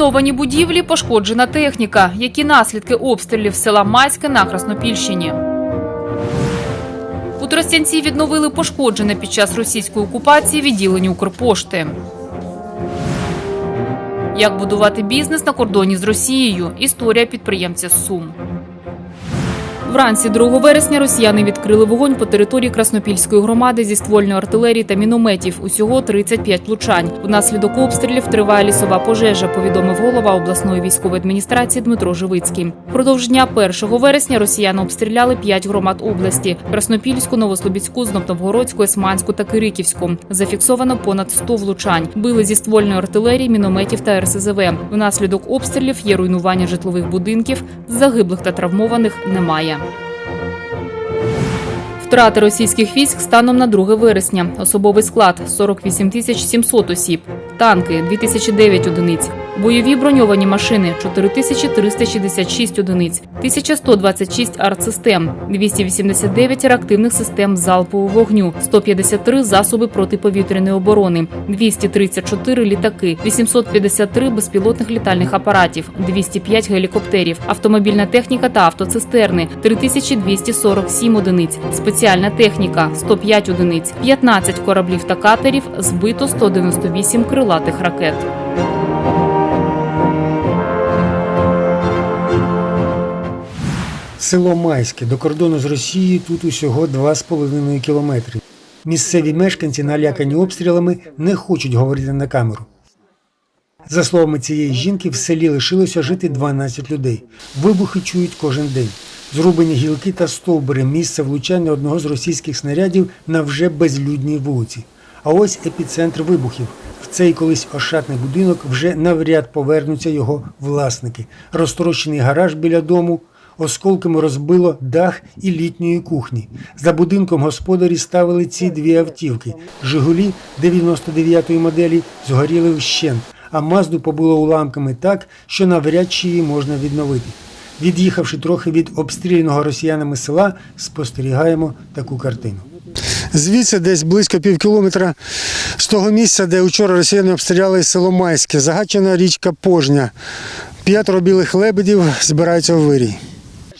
Зруйновані будівлі, пошкоджена техніка. Які наслідки обстрілів села Майське на Краснопільщині? У Тростянці відновили пошкоджене під час російської окупації відділення Укрпошти. Як будувати бізнес на кордоні з Росією? Історія підприємця Сум. Вранці 2 вересня росіяни відкрили вогонь по території Краснопільської громади зі ствольної артилерії та мінометів. Усього 35 влучань. Внаслідок обстрілів триває лісова пожежа. Повідомив голова обласної військової адміністрації Дмитро Живицький. Продовж дня 1 вересня росіяни обстріляли 5 громад області: Краснопільську, Новослобідську, Знотновгородську, Есманську та Кириківську. Зафіксовано понад 100 влучань. Били зі ствольної артилерії, мінометів та РСЗВ. Внаслідок обстрілів є руйнування житлових будинків. Загиблих та травмованих немає. Втрати російських військ станом на 2 вересня. Особовий склад 48 тисяч 700 осіб. Танки 2009 одиниць. Бойові броньовані машини 4366 одиниць, 1126 артсистем, 289 реактивних систем залпового вогню, 153 засоби протиповітряної оборони, 234 літаки, 853 безпілотних літальних апаратів, 205 гелікоптерів, автомобільна техніка та автоцистерни 3247 одиниць, спеціальна техніка 105 одиниць, 15 кораблів та катерів, збито 198 крилатих ракет. Село Майське до кордону з Росією тут усього 2,5 кілометри. Місцеві мешканці, налякані обстрілами, не хочуть говорити на камеру. За словами цієї жінки, в селі лишилося жити 12 людей. Вибухи чують кожен день. Зрубані гілки та стовбури місце влучання одного з російських снарядів на вже безлюдній вулиці. А ось епіцентр вибухів. В цей колись ошатний будинок вже навряд повернуться його власники. Розтрощений гараж біля дому, осколками розбило дах і літньої кухні. За будинком господарі ставили ці дві автівки. Жигулі 99-ї моделі згоріли вщент, а Мазду побило уламками так, що навряд чи її можна відновити. Від'їхавши трохи від обстріляного росіянами села, спостерігаємо таку картину. Звідси десь близько пів кілометра з того місця, де вчора росіяни обстріляли село Майське, загачена річка Пожня. П'ятеро білих лебедів збираються в вирій.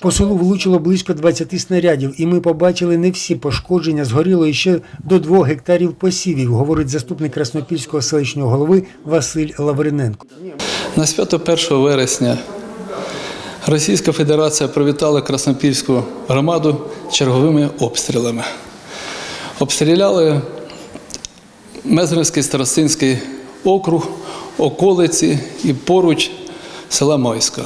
По селу влучило близько 20 снарядів, і ми побачили не всі пошкодження. Згоріло іще до двох гектарів посівів, говорить заступник Краснопільського селищного голови Василь Лавриненко. На свято 1 вересня Російська Федерація привітала Краснопільську громаду черговими обстрілами. Обстріляли Мезринський старостинський округ, околиці і поруч села Майська.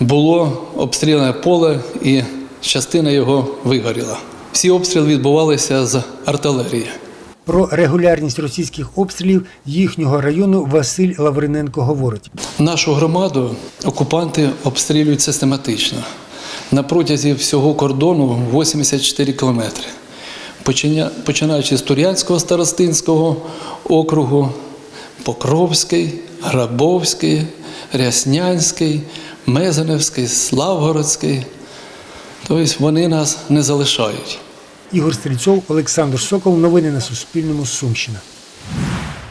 Було обстріляне поле і частина його вигоріла. Всі обстріли відбувалися з артилерії. Про регулярність російських обстрілів їхнього району Василь Лавриненко говорить. Нашу громаду окупанти обстрілюють систематично. На протязі всього кордону 84 кілометри. Починаючи з Тур'янського старостинського округу, Покровський, Грабовський, Ряснянський, Мезеневський, Славгородський. Тобто вони нас не залишають. Ігор Стрільцов, Олександр Сокол. Новини на Суспільному. Сумщина.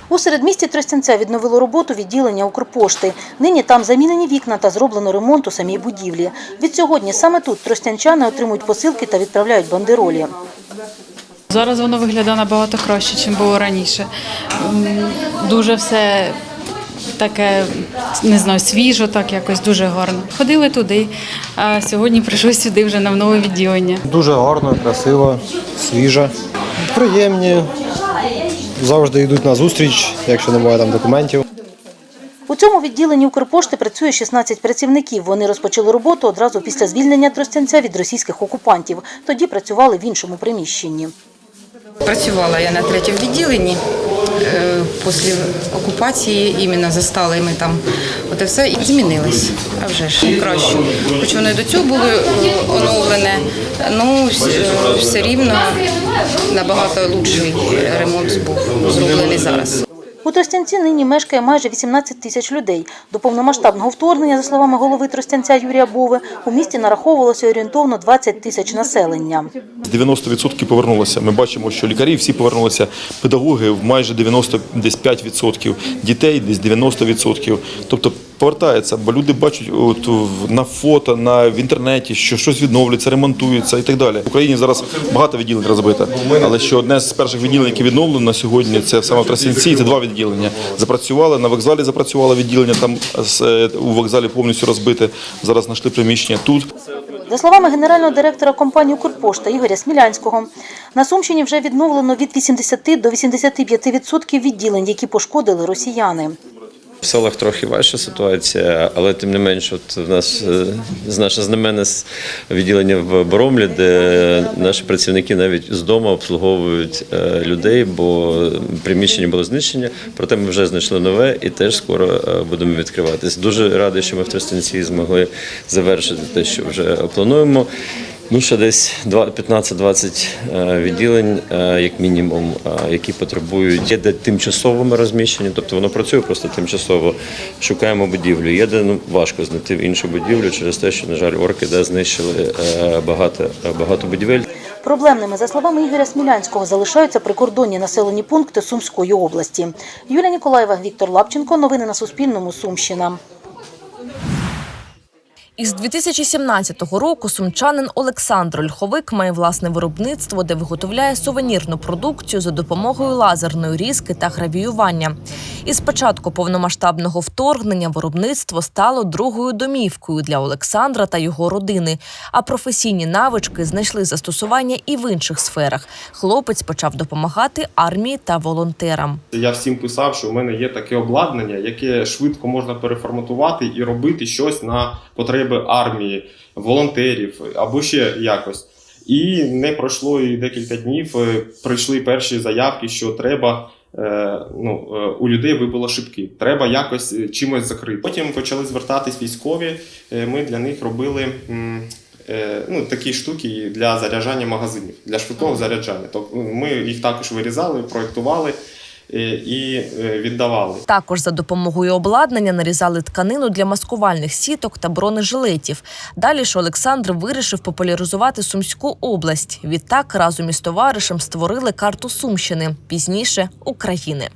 У середмісті Тростянця відновило роботу відділення Укрпошти. Нині там замінені вікна та зроблено ремонт у самій будівлі. Від сьогодні саме тут тростянчани отримують посилки та відправляють бандеролі. Зараз воно виглядає набагато краще, ніж було раніше. Дуже все таке, не знаю, свіжо, так якось дуже гарно. Ходили туди, а сьогодні прийшли сюди вже на нове відділення. Дуже гарно, красиво, свіже. Приємні. Завжди йдуть на зустріч, якщо немає там документів. У цьому відділенні Укрпошти працює 16 працівників. Вони розпочали роботу одразу після звільнення Тростянця від російських окупантів. Тоді працювали в іншому приміщенні. Працювала я на третьому відділенні. Е, Після окупації іменно застали ми там от і все і змінилось. А вже ж краще. Хоч воно і до цього було е, оновлене, ну е, все рівно набагато лучший ремонт був зроблений зараз. У Тростянці нині мешкає майже 18 тисяч людей. До повномасштабного вторгнення, за словами голови Тростянця Юрія Бови, у місті нараховувалося орієнтовно 20 тисяч населення. 90% повернулося. Ми бачимо, що лікарі всі повернулися, педагоги майже 95%, дітей десь 90%. Тобто повертається, бо люди бачать от, в- на фото, на в інтернеті, що щось відновлюється, ремонтується і так далі. В Україні зараз багато відділень розбито, але що одне з перших відділень, яке відновлено на сьогодні, це саме в Тростянці, це два відділення. Запрацювали на вокзалі, запрацювало відділення там е, у вокзалі повністю розбите. Зараз знайшли приміщення тут. За словами генерального директора компанії «Укрпошта» Ігоря Смілянського, на Сумщині вже відновлено від 80 до 85% відділень, які пошкодили росіяни. В селах трохи важча ситуація, але тим не менш, от в нас е, наше знамене відділення в Боромлі, де наші працівники навіть з дому обслуговують е, людей, бо приміщення було знищення. Проте ми вже знайшли нове і теж скоро е, будемо відкриватись. Дуже радий, що ми в Тростянці змогли завершити те, що вже плануємо. Ну, ще десь два- 15-20 е, відділень, е, як мінімум, е, які потребують є де тимчасовими розміщенням, тобто воно працює просто тимчасово. Шукаємо будівлю. Є де ну, важко знайти іншу будівлю через те, що, на жаль, орки де знищили багато, багато будівель. Проблемними, за словами Ігоря Смілянського, залишаються прикордонні населені пункти Сумської області. Юлія Ніколаєва, Віктор Лапченко. Новини на Суспільному. Сумщина. Із 2017 року сумчанин Олександр Ольховик має власне виробництво, де виготовляє сувенірну продукцію за допомогою лазерної різки та гравіювання. Із початку повномасштабного вторгнення виробництво стало другою домівкою для Олександра та його родини. А професійні навички знайшли застосування і в інших сферах. Хлопець почав допомагати армії та волонтерам. Я всім писав, що в мене є таке обладнання, яке швидко можна переформатувати і робити щось на потреби армії, волонтерів або ще якось. І не пройшло і декілька днів. е, Прийшли перші заявки, що треба. е, Ну, е, у людей вибило шибки. Треба якось чимось закрити. Потім почали звертатись військові. Ми для них робили ну, такі штуки для заряджання магазинів, для швидкого заряджання. Тобто ми їх також вирізали, проєктували е, і е, віддавали. Також за допомогою обладнання нарізали тканину для маскувальних сіток та бронежилетів. Далі ж Олександр вирішив популяризувати Сумську область. Відтак разом із товаришем створили карту Сумщини, пізніше України.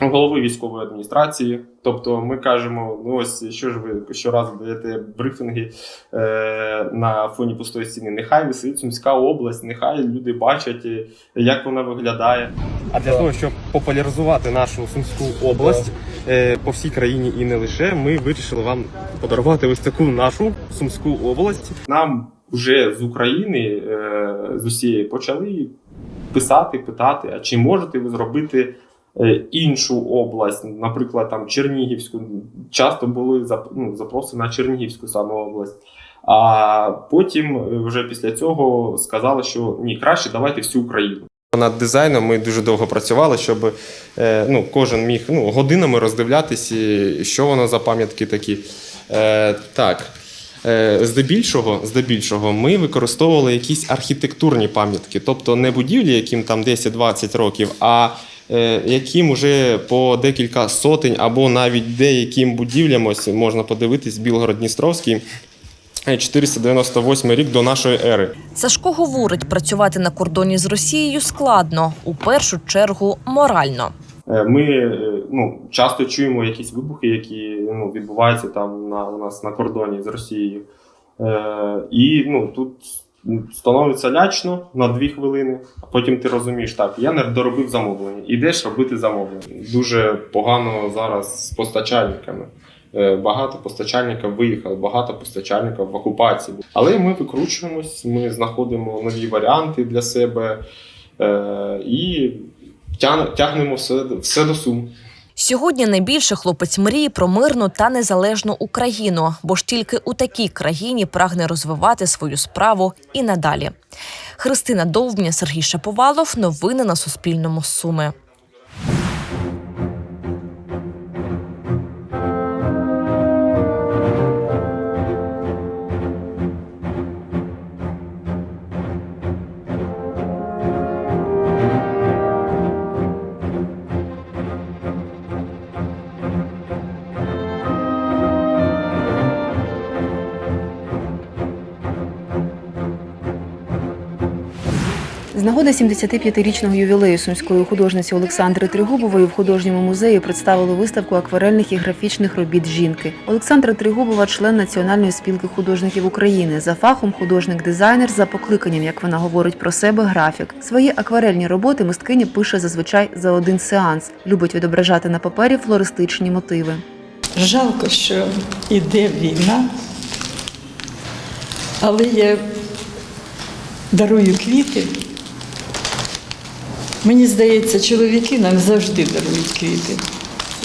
Голови військової адміністрації. Тобто ми кажемо: ну ось що ж ви щоразу даєте брифінги е, на фоні пустої стіни. Нехай висить Сумська область, нехай люди бачать, е, як вона виглядає. А для того, щоб популяризувати нашу Сумську область е, по всій країні і не лише, ми вирішили вам подарувати ось таку нашу Сумську область. Нам вже з України е, з усієї почали писати, питати: а чи можете ви зробити? Е, іншу область, наприклад, там Чернігівську. Часто були ну, запроси на Чернігівську саме область. А потім е, вже після цього сказали, що ні, краще давайте всю Україну. Над дизайном ми дуже довго працювали, щоб е, ну, кожен міг ну, годинами роздивлятися, що воно за пам'ятки такі. Е, так. Здебільшого, здебільшого, ми використовували якісь архітектурні пам'ятки, тобто не будівлі, яким там 10-20 років, а яким уже по декілька сотень або навіть деяким будівлям ось можна подивитись Білгород-Дністровський. е, 498 рік до нашої ери. Сашко говорить, працювати на кордоні з Росією складно, у першу чергу морально. Е, Ми е, ну, часто чуємо якісь вибухи, які ну, відбуваються там на, у нас на кордоні з Росією. Е, і ну, тут становиться лячно на дві хвилини, а потім ти розумієш, так, я не доробив замовлення. Ідеш робити замовлення. Дуже погано зараз з постачальниками. Е, Багато постачальників виїхали, багато постачальників в окупації. Але ми викручуємось, ми знаходимо нові варіанти для себе е, і тягнемо все, все до сум. Сьогодні найбільше хлопець мріє про мирну та незалежну Україну, бо ж тільки у такій країні прагне розвивати свою справу і надалі. Христина Довбня, Сергій Шаповалов. Новини на Суспільному. Суми. Нагоди 75-річного ювілею сумської художниці Олександри Тригубової в художньому музеї представили виставку акварельних і графічних робіт жінки. Олександра Тригубова член Національної спілки художників України. За фахом художник-дизайнер, за покликанням, як вона говорить про себе, графік. Свої акварельні роботи мисткиня пише зазвичай за один сеанс. Любить відображати на папері флористичні мотиви. Жалко, що йде війна, але я дарую квіти. Мені здається, чоловіки нам завжди дарують квіти.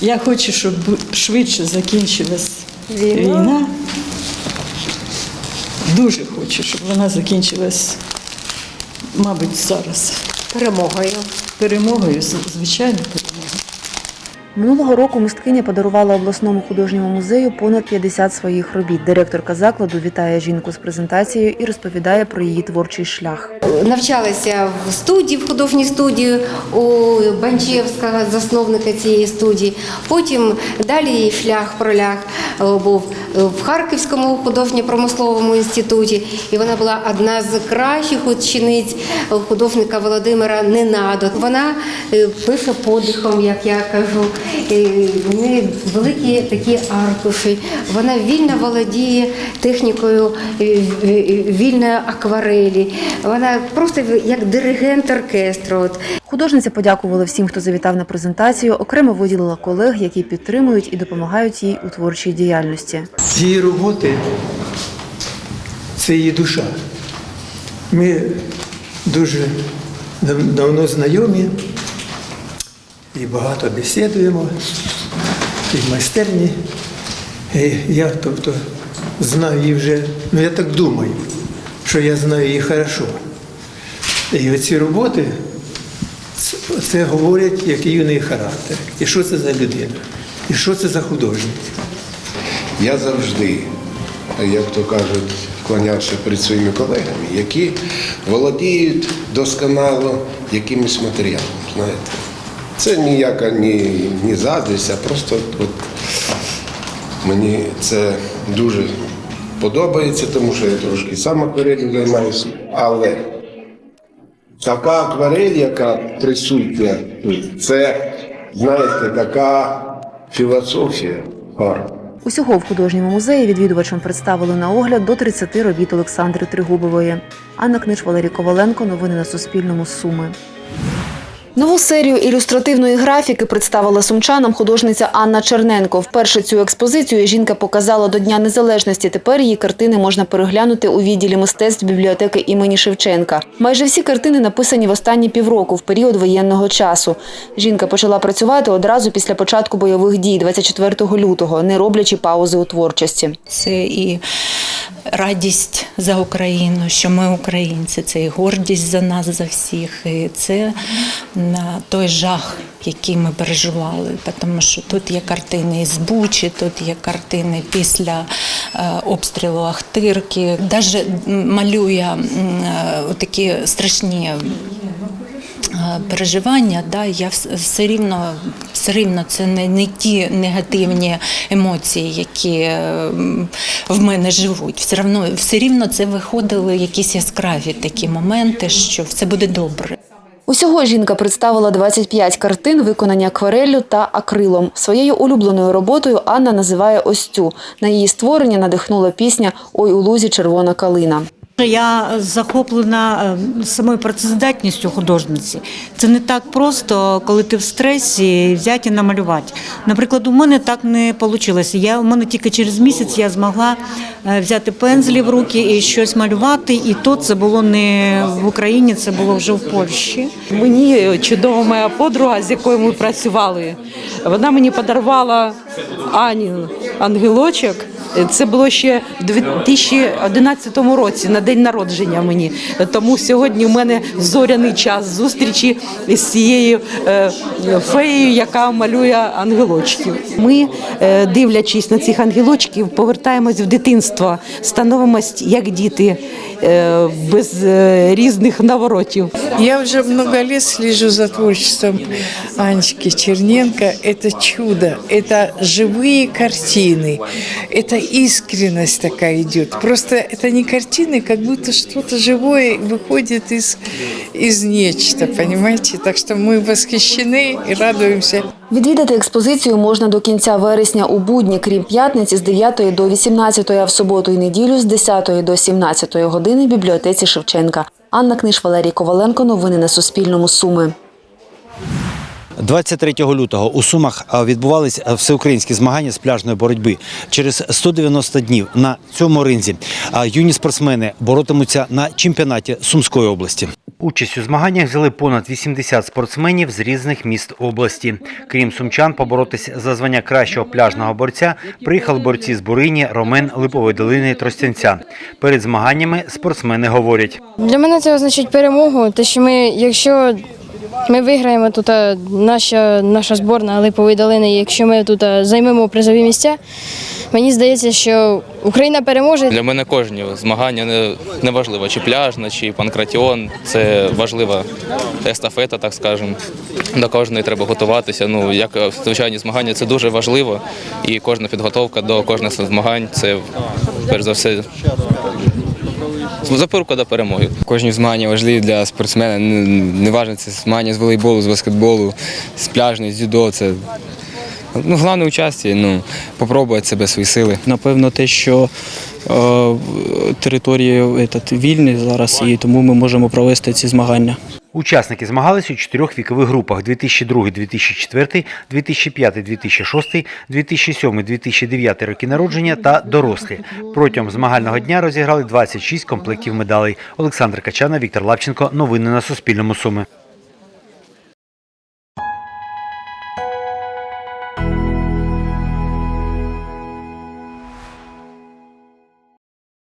Я хочу, щоб швидше закінчилась війна. Дуже хочу, щоб вона закінчилась, мабуть, зараз. Перемогою. Перемогою, звичайно, перемогою. Минулого року мисткиня подарувала обласному художньому музею понад 50 своїх робіт. Директорка закладу вітає жінку з презентацією і розповідає про її творчий шлях. Навчалася в студії, в художній студії у Банчевського, засновника цієї студії. Потім далі шлях проляг е, був в Харківському художньо-промисловому інституті. І вона була одна з кращих учениць художника Володимира Ненадо. Вона е, пише подихом, як я кажу. Е, В неї великі такі аркуші. Вона вільно володіє технікою е, е, вільної акварелі. Вона просто як диригент оркестру. От. Художниця подякувала всім, хто завітав на презентацію. Окремо виділила колег, які підтримують і допомагають їй у творчій діяльності. Її роботи це її душа. Ми дуже давно знайомі і багато бесідуємо, і в майстерні. І я тобто знаю її вже, ну я так думаю, що я знаю її хорошо. І оці роботи це, говорять, який у неї характер, і що це за людина, і що це за художник. Я завжди, як то кажуть, вклонявся перед своїми колегами, які володіють досконало якимось матеріалом. Знаєте, це ніяка ні, ні заздрість, а просто от, мені це дуже подобається, тому що я трошки сам акварелью займаюся. Але така акварель, яка присутня це, знаєте, така філософія. Усього в художньому музеї відвідувачам представили на огляд до 30 робіт Олександри Тригубової. Анна Книж, Валерій Коваленко. Новини на Суспільному. Суми. Нову серію ілюстративної графіки представила сумчанам художниця Анна Черненко. Вперше цю експозицію жінка показала до Дня Незалежності. Тепер її картини можна переглянути у відділі мистецтв бібліотеки імені Шевченка. Майже всі картини написані в останні півроку, в період воєнного часу. Жінка почала працювати одразу після початку бойових дій 24 лютого, не роблячи паузи у творчості. Це і радість за Україну, що ми українці, це і гордість за нас, за всіх. І це на той жах, який ми переживали. Тому що тут є картини із Бучі, тут є картини після е, обстрілу Ахтирки. Навіть малює е, такі страшні. е, Переживання, да, я все рівно, все рівно це не, не ті негативні емоції, які е, в мене живуть. Все рівно, все рівно це виходили якісь яскраві такі моменти, що все буде добре. Усього жінка представила 25 картин, виконані аквареллю та акрилом. Своєю улюбленою роботою Анна називає ось цю. На її створення надихнула пісня Ой у лузі червона калина. Я захоплена е, самою працездатністю художниці. Це не так просто, коли ти в стресі взяти і намалювати. Наприклад, у мене так не вийшло. Я у мене тільки через місяць я змогла е, взяти пензлі в руки і щось малювати. І то це було не в Україні, це було вже в Польщі. Мені чудова моя подруга, з якою ми працювали. Вона мені подарувала Аню ангелочок. Це було ще в 2011 році на день народження мені. Тому сьогодні в мене зоряний час зустрічі з цією е, феєю, яка малює ангелочків. Ми, е, дивлячись на цих ангелочків, повертаємось в дитинство, становимось як діти е, без е, різних наворотів. Я уже много лет слежу за творчеством Анечки Черненко. Это чудо. Это живые картины. Это искренность такая идет. Просто это не картины, как будто что-то живое выходит из, из нечто, понимаете? Так что мы восхищены и радуемся. Відвідати експозицію можна до кінця вересня у будні, крім п'ятниці з 9 до 18, а в суботу і неділю з 10 до 17 години в бібліотеці Шевченка. Анна Книж, Валерій Коваленко. Новини на Суспільному. Суми. 23 лютого у Сумах відбувались всеукраїнські змагання з пляжної боротьби. Через 190 днів на цьому ринзі а, юні спортсмени боротимуться на чемпіонаті Сумської області. Участь у змаганнях взяли понад 80 спортсменів з різних міст області. Крім сумчан, поборотись за звання кращого пляжного борця приїхали борці з Бурині, Ромен, Липової долини, Тростянця. Перед змаганнями спортсмени говорять. Для мене це означає перемогу, те, що ми, якщо ми виграємо тут наша, наша зборна Липової долини, якщо ми тут займемо призові місця, мені здається, що Україна переможе. Для мене кожні змагання не, не важливо, чи пляжна, чи панкратіон. Це важлива естафета, так скажемо. До кожної треба готуватися. Ну, як е, звичайні змагання, це дуже важливо. І кожна підготовка до кожних змагань це перш за все запорука до перемоги. Кожні змагання важливі для спортсмена. Неважно, це змагання з волейболу, з баскетболу, з пляжної, з дзюдо. Це ну, головне участь, ну, попробувати себе, свої сили. Напевно, те, що е, території этот, вільні зараз, і тому ми можемо провести ці змагання. Учасники змагались у чотирьох вікових групах: 2002-2004, 2005-2006, 2007-2009 роки народження та дорослі. Протягом змагального дня розіграли 26 комплектів медалей. Олександр Качана, Віктор Лапченко. Новини на Суспільному. Суми.